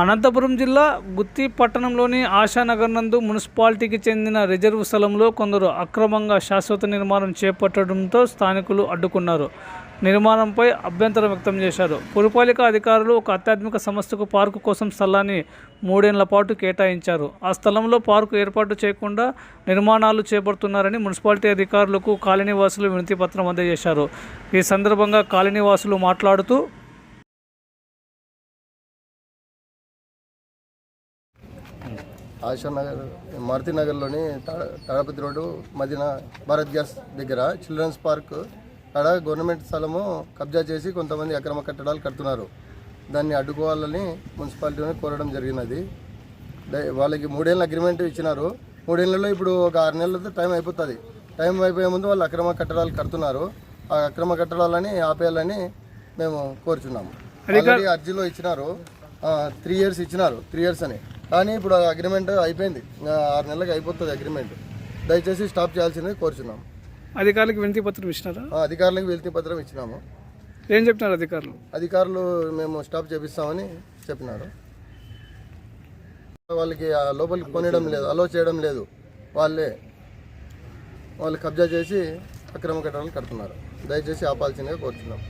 అనంతపురం జిల్లా గుత్తి పట్టణంలోని ఆశానగర్ నందు మున్సిపాలిటీకి చెందిన రిజర్వ్ స్థలంలో కొందరు అక్రమంగా శాశ్వత నిర్మాణం చేపట్టడంతో స్థానికులు అడ్డుకున్నారు. నిర్మాణంపై అభ్యంతరం వ్యక్తం చేశారు. పురపాలిక అధికారులు ఒక అత్యాధునిక సంస్థకు పార్కు కోసం స్థలాన్ని మూడేళ్ళ పాటు కేటాయించారు. ఆ స్థలంలో పార్కు ఏర్పాటు చేయకుండా నిర్మాణాలు చేపడుతున్నారని మున్సిపాలిటీ అధికారులకు కాలనీవాసులు వినతి పత్రం అందజేశారు. ఈ సందర్భంగా కాలనీవాసులు మాట్లాడుతూ ఆశా నగర్ మారుతి నగర్లోని తా- తాడపతి రోడ్డు మదీనా భారత్ గ్యాస్ దగ్గర చిల్డ్రన్స్ పార్క్. అక్కడ గవర్నమెంట్ స్థలము కబ్జా చేసి కొంతమంది అక్రమ కట్టడాలు కడుతున్నారు. దాన్ని అడ్డుకోవాలని మున్సిపాలిటీని కోరడం జరిగినది. వాళ్ళకి మూడేళ్ళ అగ్రిమెంట్ ఇచ్చినారు. మూడేళ్ళలో ఇప్పుడు ఒక ఆరు నెలలతో టైం అయిపోతుంది. టైం అయిపోయే ముందు వాళ్ళు అక్రమ కట్టడాలు కడుతున్నారు. ఆ అక్రమ కట్టడాలని ఆపేయాలని మేము కోరుచున్నాము. ఆల్రెడీ అర్జీలో ఇచ్చినారు. త్రీ ఇయర్స్ ఇచ్చినారు. త్రీ ఇయర్స్ అని. కానీ ఇప్పుడు అగ్రిమెంట్ అయిపోయింది. ఆరు నెలలకు అయిపోతుంది అగ్రిమెంట్ దయచేసి స్టాప్ చేయాల్సింది కోరుచున్నాము అధికారులకు వినతి పత్రం ఇచ్చినారా? అధికారులకు వెళ్తే పత్రం ఇచ్చినాము. ఏం చెప్తున్నారు అధికారులు? అధికారులు మేము స్టాప్ చేపిస్తామని చెప్పినారు. వాళ్ళకి ఆ లోపలికి కొనడం లేదు అలో చేయడం లేదు. వాళ్ళే వాళ్ళు కబ్జా చేసి అక్రమ కట్టడాలు కడుతున్నారు. దయచేసి ఆపాల్సిందిగా కోరుతున్నాం